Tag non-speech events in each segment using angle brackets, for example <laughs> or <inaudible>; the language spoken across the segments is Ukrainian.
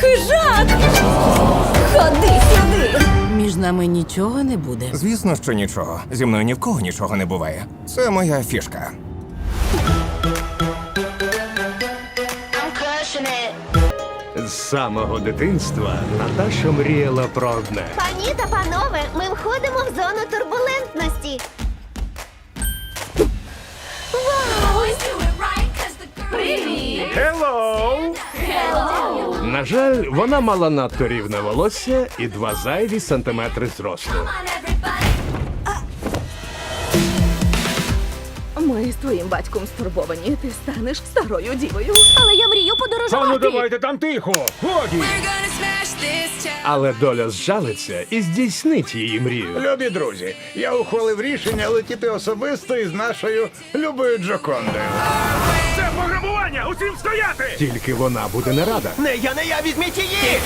хижак! Ходи сюди! Між нами нічого не буде. Звісно, що нічого. Зі мною ні в кого нічого не буває. Це моя фішка. З самого дитинства Наташа мріяла про одне. Пані та панове, ми входимо в зону турбулентності. Hello! На жаль, вона мала надто рівне волосся і два зайві сантиметри зросту. Ми з твоїм батьком стурбовані. Ти станеш старою дівою. Але я мрію подорожувати. там тихо! Годі! Але доля зжалиться і здійснить її мрію. Любі друзі, я ухвалив рішення летіти особисто із нашою любою Джокондою. Пограбування! Усім стояти! Тільки вона буде не рада. Не я, не я, візьміть її!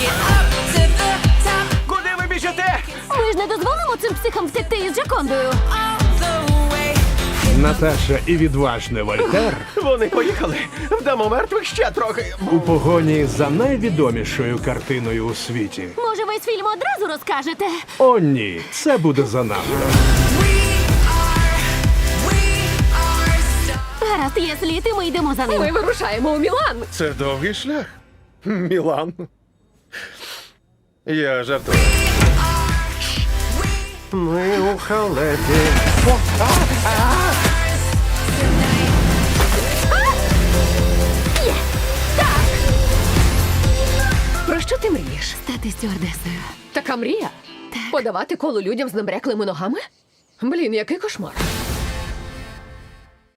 Куди ви біжите? Ми ж не дозволимо цим психам втекти із Джакондою. Наташа і відважний Вольтер Вони поїхали. Вдамо мертвих ще трохи. у погоні за найвідомішою картиною у світі. Може, весь фільм одразу розкажете? О, ні, це буде занадто. Гаразд, є слід, і ми йдемо за ним. Ми вирушаємо у Мілан. Це довгий шлях. Мілан. Я жартую. Ми у халепі. Про що ти мрієш? Стати стюардесою. Така мрія? Подавати коло людям з набряклими ногами? Блін, який кошмар.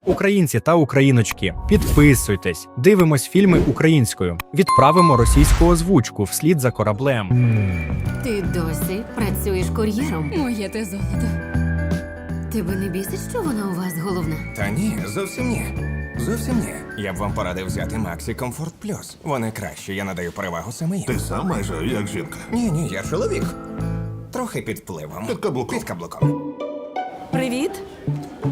Українці та україночки, підписуйтесь, дивимось фільми українською, відправимо російську озвучку вслід за кораблем. Ти досі працюєш кур'єром. Моє те золото. Тебе не бісить, що вона у вас головна? Та ні, зовсім ні. Зовсім ні. Я б вам порадив взяти Максі Комфорт Плюс. Вони кращі, я надаю перевагу саме їм. Ти сам майже як жінка. Ні, ні, я чоловік. Трохи під впливом. Під каблуком. Під каблуком. Привіт!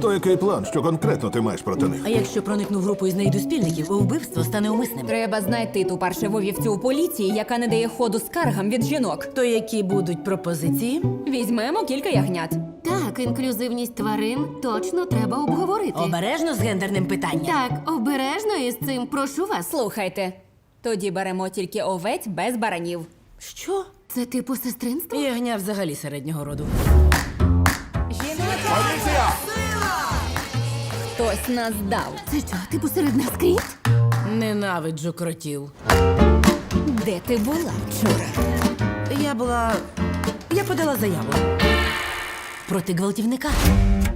То який план, що конкретно ти маєш проти них? А якщо проникну в групу і знайду спільників, вбивство стане умисним. Треба знайти ту паршиву вівцю у поліції, яка не дає ходу скаргам від жінок. То які будуть пропозиції? Візьмемо кілька ягнят. Так, інклюзивність тварин точно треба обговорити. Обережно з гендерним питанням. Так, обережно із цим, прошу вас. Слухайте, тоді беремо тільки овець без баранів. Що? Це типу сестринство? Ягня взагалі середнього роду. Хтось нас дав. Це що, типу серед нас кріт? Ненавиджу кротів. Де ти була вчора? Я була. Я подала заяву. Проти гвалтівника.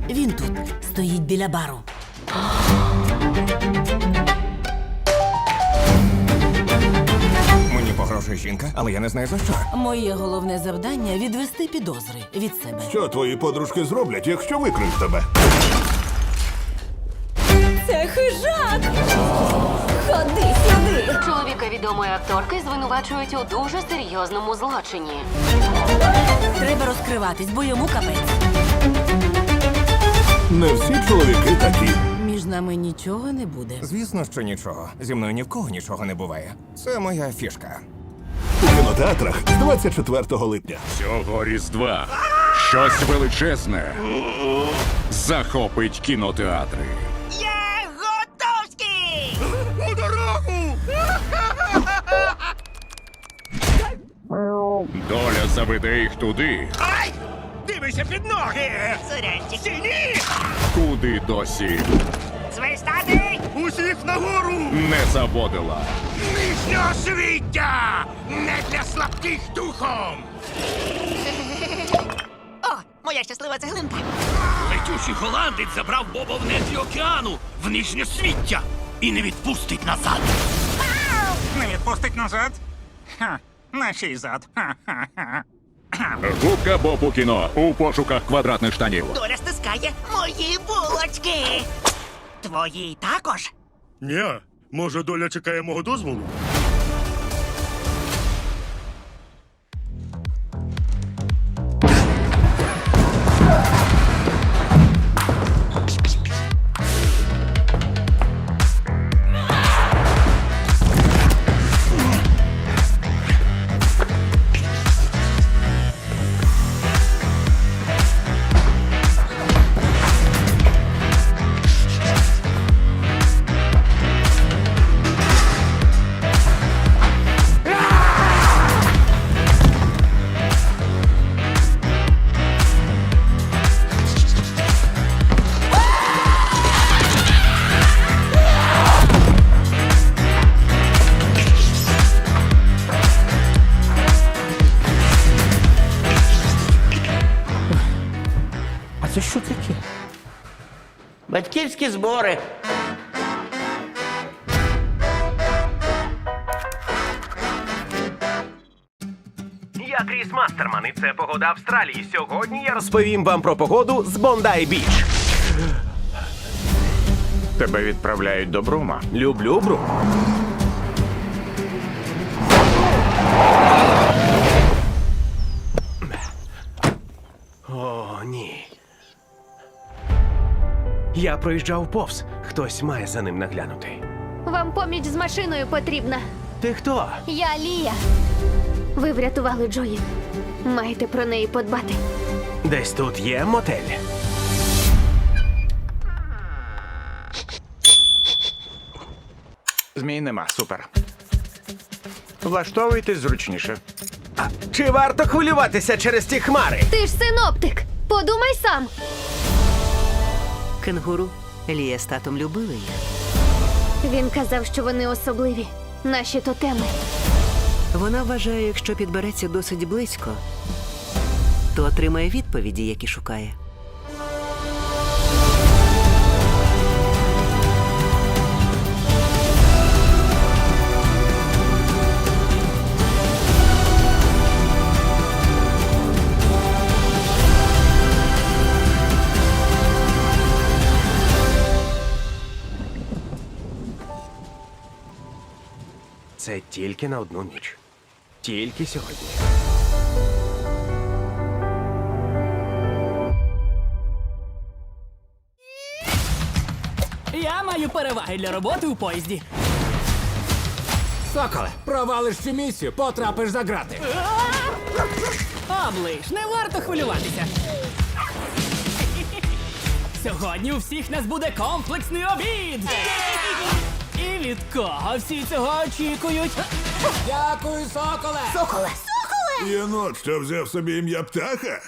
Він тут стоїть біля бару. Мені погрожує жінка, але я не знаю за що. Моє головне завдання відвести підозри від себе. Що твої подружки зроблять, якщо викриють тебе? Це хижак! Ходи сюди! Чоловіка відомої акторки звинувачують у дуже серйозному злочині. Треба розкриватись, бо йому капець. Не всі чоловіки такі. Між нами нічого не буде. Звісно, що нічого. Зі мною ні в кого нічого не буває. Це моя фішка. У кінотеатрах з 24 липня. Цього різдва щось величезне захопить кінотеатри. Доля заведе їх туди, Ай! Дивися під ноги! Сорянчик. Сіні! куди досі Свистати! Усіх нагору! не заводила. Нижнього свіття! Не для слабких духом! О, моя щаслива цеглинка! Летючий голландець забрав Боба в нетрі океану в нижнє свіття і не відпустить назад. Не відпустить назад? Ха, на чий зад? Ха-ха-ха. Губка Бобу кіно у пошуках квадратних штанів. Доля стискає мої булочки! Твої також? Ні, може доля чекає мого дозволу? Батьківські збори. Я Кріс Мастерман, і це погода Австралії. Сьогодні я розповім вам про погоду з Бондай Біч. Тебе відправляють до Брума. Люблю бру. Я проїжджав повз. Хтось має за ним наглянути. Вам поміч з машиною потрібна. Ти хто? Я Лія. Ви врятували Джої. Маєте про неї подбати. Десь тут є мотель. Змій нема, супер. Влаштовуйтесь зручніше. Чи варто хвилюватися через ті хмари? Ти ж синоптик. Подумай сам. Кенгуру. Лія з татом любили їх. Він казав, що вони особливі. Наші тотеми. Вона вважає, якщо підбереться досить близько, то отримає відповіді, які шукає. Це тільки на одну ніч. Тільки сьогодні. Я маю переваги для роботи у поїзді. Соколе, провалиш цю місію, потрапиш за грати. Оближ, не варто хвилюватися. Сьогодні у всіх нас буде комплексний обід. Від кого всі цього очікують? Дякую, соколе! Єнот, що взяв собі ім'я птаха?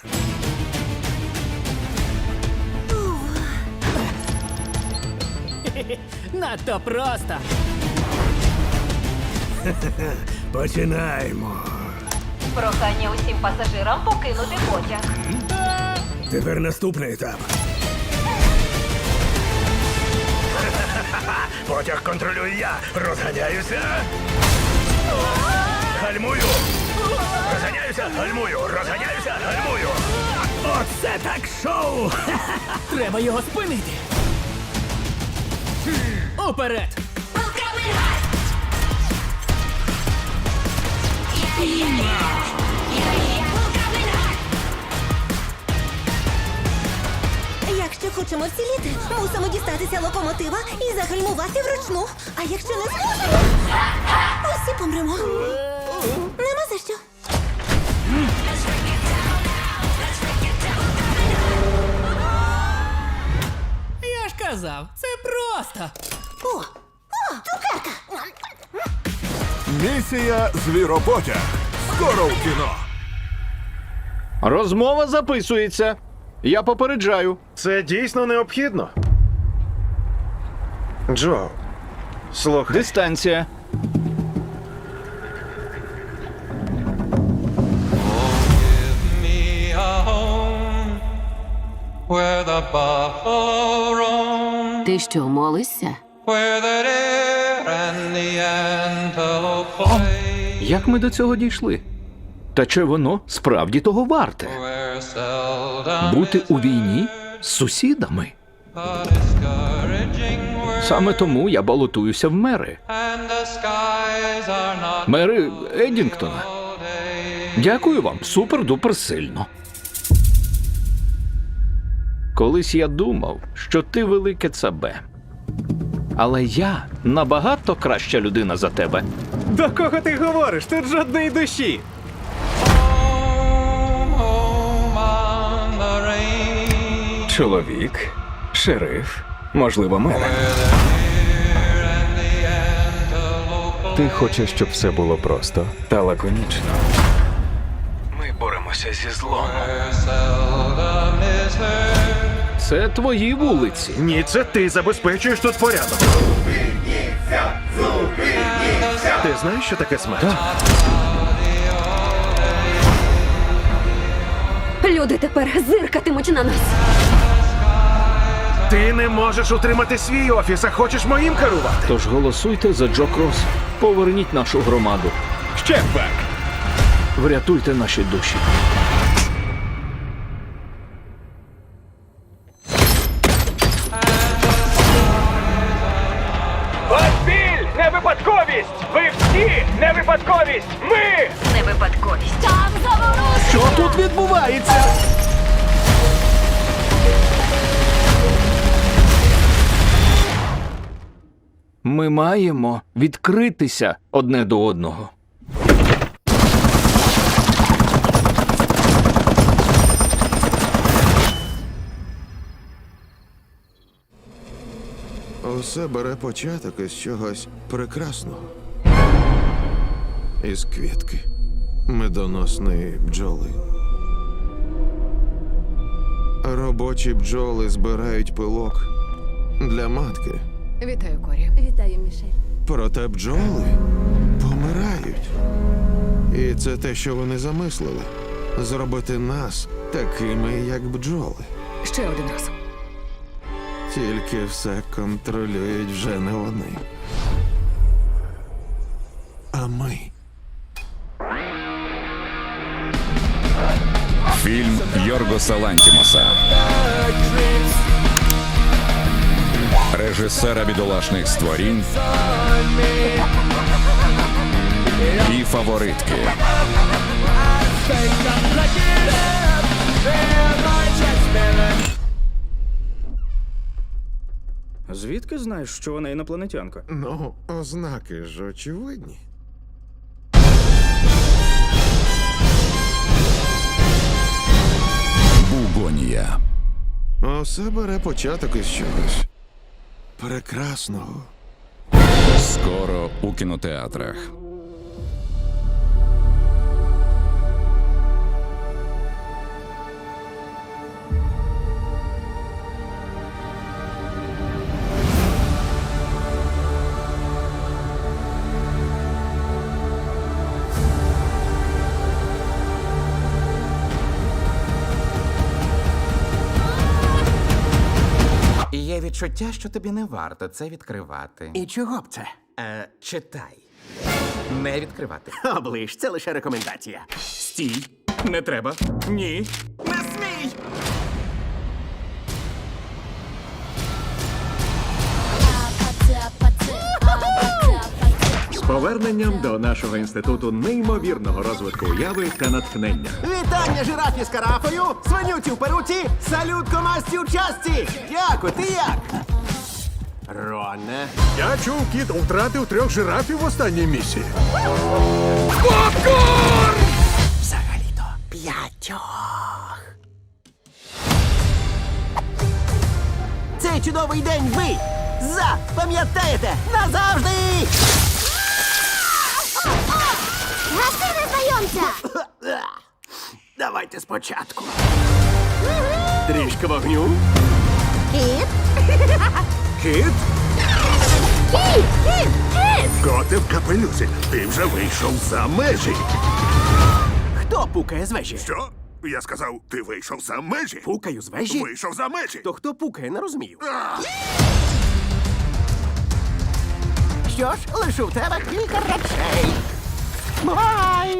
<laughs> Надто просто. <laughs> Починаємо. Прохання усім пасажирам покинути потяг. Тепер наступний етап. Потяг контролюю я. Розганяюся. Гальмую. Розганяюся, гальмую, розганяюся, гальмую. Оце так шоу! <laughs> Треба його спинити. Уперед! Якщо хочемо вціліти, мусимо дістатися локомотива і загальмувати вручну. А якщо не зможемо, усі помремо. Нема за що. Я ж казав, це просто. О, о, цукерка. Місія Звіропотяг. Скоро в кіно. Розмова записується. Я попереджаю. Це дійсно необхідно. Джо, слухай. Дистанція. Ти що, молишся? Як ми до цього дійшли? Та чи воно справді того варте? Бути у війні з сусідами. Саме тому я балотуюся в мери. Мери Едінгтона. Дякую вам, супер-дупер сильно. Колись я думав, що ти велике цабе. Але я набагато краща людина за тебе. До кого ти говориш? Тут жодної душі. Чоловік, шериф, можливо, мене. Ти хочеш, щоб все було просто та лаконічно. Ми боремося зі злом. Це твої вулиці. Ні, це ти забезпечуєш тут порядок. Ти знаєш, що таке смерть? Люди тепер зиркатимуть на нас. Ти не можеш утримати свій офіс, а хочеш моїм керувати. Тож голосуйте за Джо Крос. Поверніть нашу громаду. Ще пак. Врятуйте наші душі. Маємо відкритися одне до одного. Усе бере початок із чогось прекрасного. Із квітки медоносної бджоли. Робочі бджоли збирають пилок для матки. Вітаю, Корі. Вітаю, Мішель. Проте бджоли помирають. І це те, що вони замислили зробити нас такими, як бджоли. Ще один раз. Тільки все контролюють вже не вони. А ми. Фільм Йоргоса Лантімоса. Режисера бідолашних створінь. І фаворитки. Звідки знаєш, що вона інопланетянка? Ну, ознаки ж очевидні. Бугонія. Усе бере початок із чогось прекрасного. Скоро у кінотеатрах. Відчуття, що тобі не варто це відкривати. І чого б це? Е, читай. Не відкривати. Оближ, це лише рекомендація. Стій. Не треба. Ні. Не поверненням до нашого інституту неймовірного розвитку уяви та натхнення. Вітання жирафі з карафою, свинюці в перуці, салют комасті у часті! Дяку, ти як? Роне. Я чув, кіт втратив трьох жирафів в останній місії. Взагалі-то п'ятьох. Цей чудовий день ви запам'ятаєте назавжди! Гаси незнайомця! Давайте спочатку. Трішки вогню. Кіт? Кит. Кіт! Кіт! Кіт! Коти в капелюсі, ти вже вийшов за межі. Хто пукає з вежі? Що? Я сказав, ти вийшов за межі. Пукаю з вежі? Вийшов за межі. То хто пукає, не розумію. Що ж, лишу в тебе кілька речей. Bye!